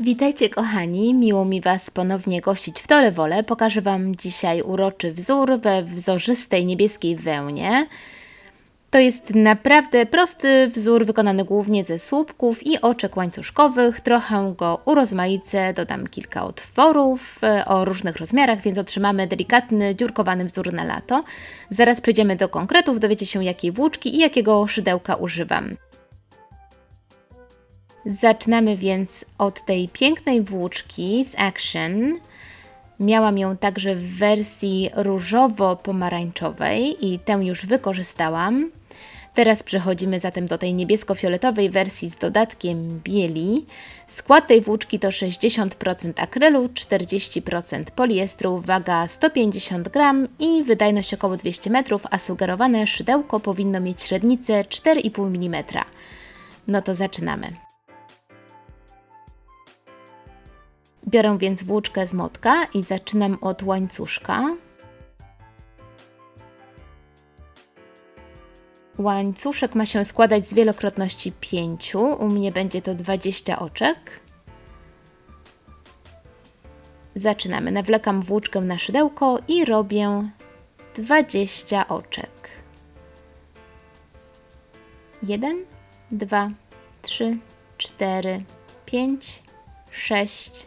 Witajcie kochani, miło mi Was ponownie gościć w Tolewole. Pokażę Wam dzisiaj uroczy wzór we wzorzystej niebieskiej wełnie. To jest naprawdę prosty wzór wykonany głównie ze słupków i oczek łańcuszkowych. Trochę go urozmaicę, dodam kilka otworów e, o różnych rozmiarach, więc otrzymamy delikatny, dziurkowany wzór na lato. Zaraz przejdziemy do konkretów, dowiecie się jakiej włóczki i jakiego szydełka używam. Zaczynamy więc od tej pięknej włóczki z Action. Miałam ją także w wersji różowo-pomarańczowej i tę już wykorzystałam. Teraz przechodzimy zatem do tej niebiesko-fioletowej wersji z dodatkiem bieli. Skład tej włóczki to 60% akrylu, 40% poliestru, waga 150 g i wydajność około 200 metrów, a sugerowane szydełko powinno mieć średnicę 4,5 mm. No to zaczynamy. Biorę więc włóczkę z motka i zaczynam od łańcuszka. Łańcuszek ma się składać z wielokrotności 5. U mnie będzie to 20 oczek. Zaczynamy. Nawlekam włóczkę na szydełko i robię 20 oczek. 1, 2, 3, 4, 5, 6,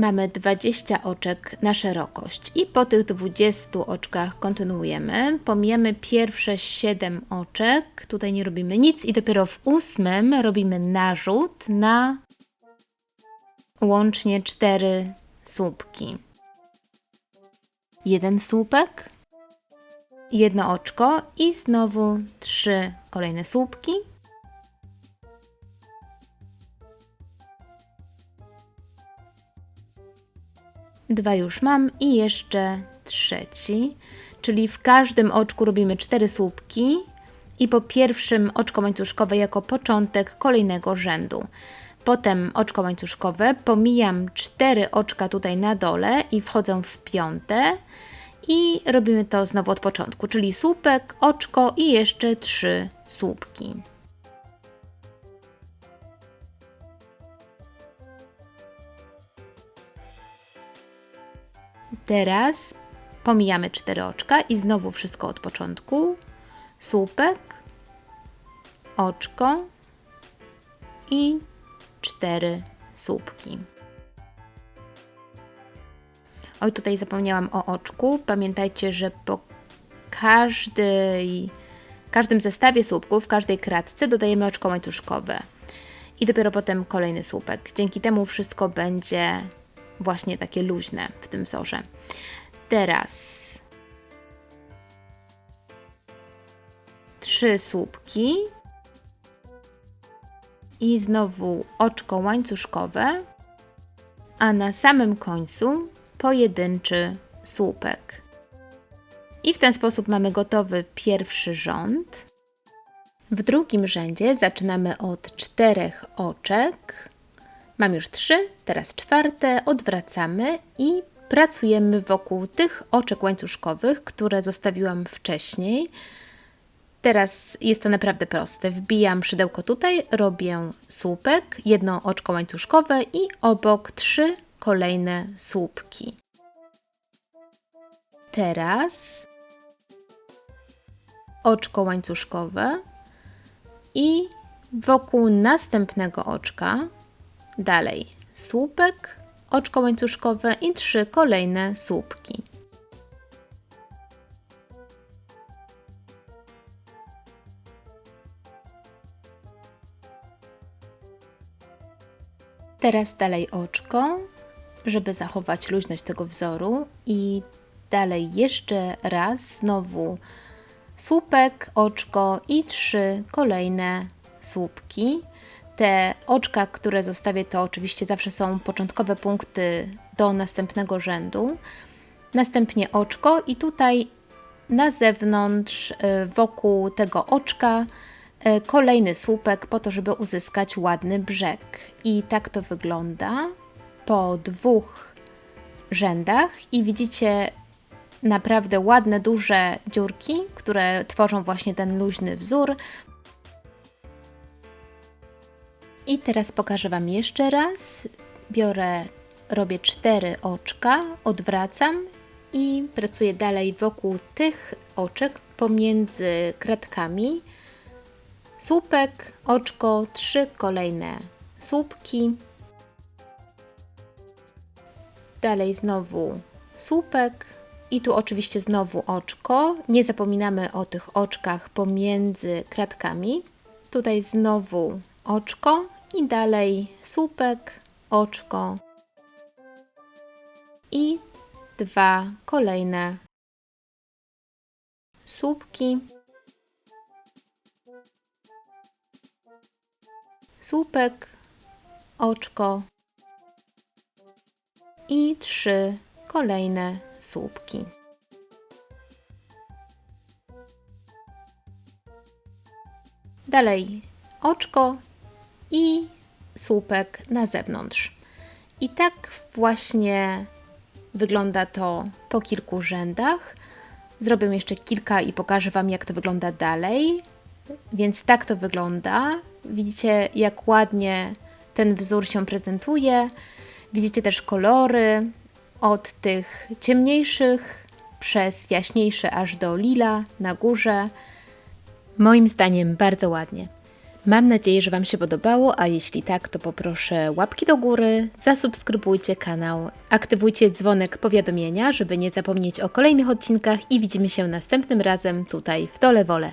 Mamy 20 oczek na szerokość i po tych 20 oczkach kontynuujemy. Pomijamy pierwsze 7 oczek, tutaj nie robimy nic i dopiero w ósmym robimy narzut na łącznie 4 słupki. Jeden słupek, jedno oczko i znowu trzy kolejne słupki. Dwa już mam i jeszcze trzeci, czyli w każdym oczku robimy cztery słupki i po pierwszym oczko łańcuszkowe jako początek kolejnego rzędu. Potem oczko łańcuszkowe, pomijam cztery oczka tutaj na dole i wchodzę w piąte i robimy to znowu od początku, czyli słupek, oczko i jeszcze trzy słupki. Teraz pomijamy cztery oczka i znowu wszystko od początku. Słupek, oczko i cztery słupki. Oj, tutaj zapomniałam o oczku. Pamiętajcie, że po każdej, każdym zestawie słupków, w każdej kratce dodajemy oczko łańcuszkowe. I dopiero potem kolejny słupek. Dzięki temu wszystko będzie właśnie takie luźne w tym wzorze. Teraz trzy słupki i znowu oczko łańcuszkowe, a na samym końcu pojedynczy słupek. I w ten sposób mamy gotowy pierwszy rząd. W drugim rzędzie zaczynamy od czterech oczek. Mam już trzy, teraz czwarte, odwracamy i pracujemy wokół tych oczek łańcuszkowych, które zostawiłam wcześniej. Teraz jest to naprawdę proste. Wbijam szydełko tutaj, robię słupek, jedno oczko łańcuszkowe i obok trzy kolejne słupki. Teraz oczko łańcuszkowe i wokół następnego oczka dalej słupek, oczko łańcuszkowe i trzy kolejne słupki. Teraz dalej oczko, żeby zachować luźność tego wzoru i dalej jeszcze raz znowu słupek, oczko i trzy kolejne słupki. Te oczka, które zostawię, to oczywiście zawsze są początkowe punkty do następnego rzędu. Następnie oczko i tutaj na zewnątrz, y, wokół tego oczka e, kolejny słupek po to, żeby uzyskać ładny brzeg. I tak to wygląda po dwóch rzędach i widzicie naprawdę ładne, duże dziurki, które tworzą właśnie ten luźny wzór. I teraz pokażę Wam jeszcze raz. Biorę, robię cztery oczka, odwracam i pracuję dalej wokół tych oczek pomiędzy kratkami. Słupek, oczko, trzy kolejne słupki. Dalej znowu słupek i tu oczywiście znowu oczko. Nie zapominamy o tych oczkach pomiędzy kratkami. Tutaj znowu oczko i dalej słupek, oczko i dwa kolejne słupki. Słupek, oczko i trzy kolejne słupki. Dalej oczko i słupek na zewnątrz. I tak właśnie wygląda to po kilku rzędach. Zrobię jeszcze kilka i pokażę Wam, jak to wygląda dalej. Więc tak to wygląda. Widzicie, jak ładnie ten wzór się prezentuje. Widzicie też kolory od tych ciemniejszych przez jaśniejsze aż do lila na górze. Moim zdaniem bardzo ładnie. Mam nadzieję, że Wam się podobało, a jeśli tak, to poproszę łapki do góry, zasubskrybujcie kanał, aktywujcie dzwonek powiadomienia, żeby nie zapomnieć o kolejnych odcinkach i widzimy się następnym razem tutaj w Dole Wole.